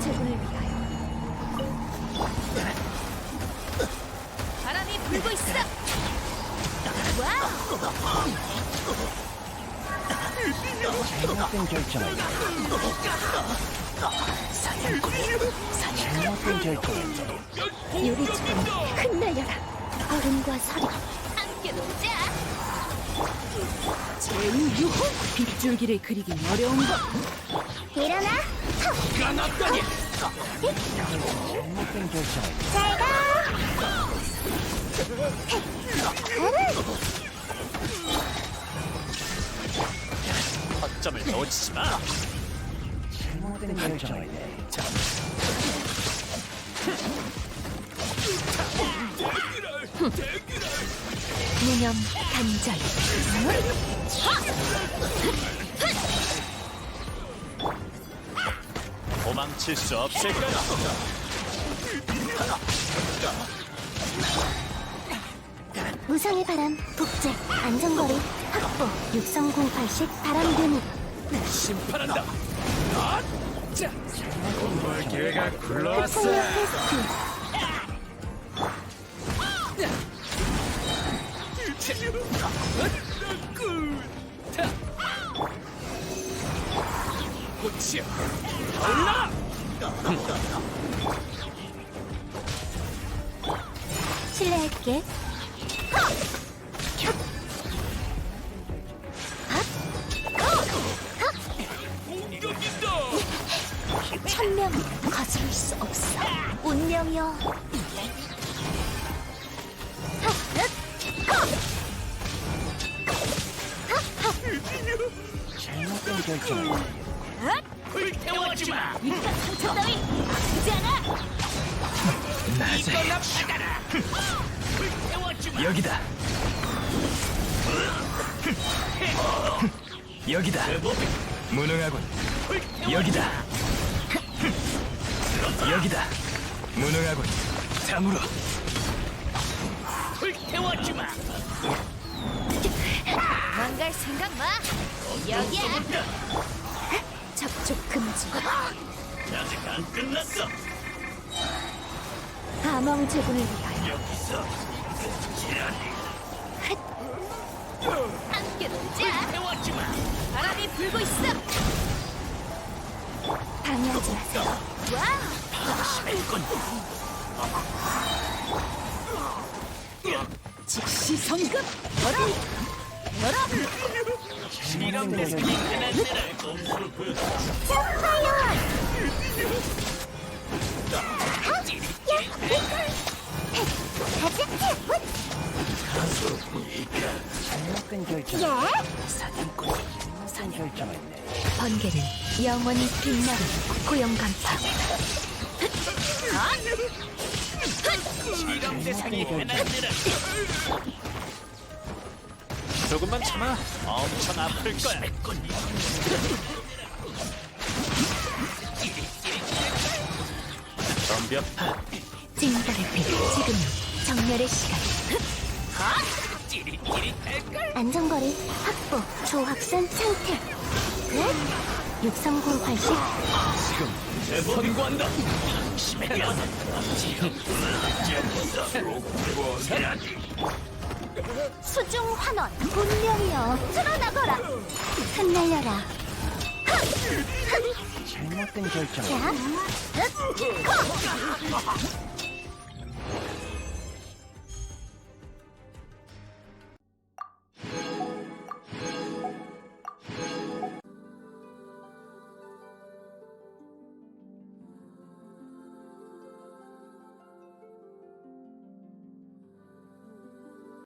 제군을 위하 잘못된 결정을 잘못된 결정을 유리처럼 흩날려라. 얼음과 서리 함께 놀자. 제우유호 빗줄기를 그리긴 어려운 것. 일어나. 잘못된 결정을 잘가 놓치지 마. 결정을 무념 단절 도망칠 수 없을 거야. 무성의 바람 복제 안전거리 확보 6308식 바람 드문 심판한다. 기회가 굴러왔어. 폭력 테스트 꽃이야. 실례할게 운명이여 잘못된 결정을 불태워지 마. 이깟 상처 따위 아프지 않아. 이거나 받아라. 불태워지 마. 여기다. 여기다. 무능하군. 여기다. 여기다. 무능하군. 다물어. 불태워지 마. 망갈 생각 마. 여기야. 접촉 금지 아직 안 끝났어. 암왕 제군을 위하여 여기서 함께 놀자. 태워지 마. 바람이 불고 있어. 방해하지 마세요. 즉시 성급. 열어. 열어. 이런 데서 이끈한 데를 꼼수를 보여줘. 잘 번개는 영원히 빛나는 고용 간파 이런 세상이 흔한 데를. 조금만 참아. 엄청 아플 거야. 덤벼. 징벌의 빛 지금 정렬의 시간 안전거리 확보 조합선 상태. 끝 6308식 선고한다. 수중 환원 분명이여. 드러나거라. 흩날려라. 잘못된 결정을 자, 흑, 호!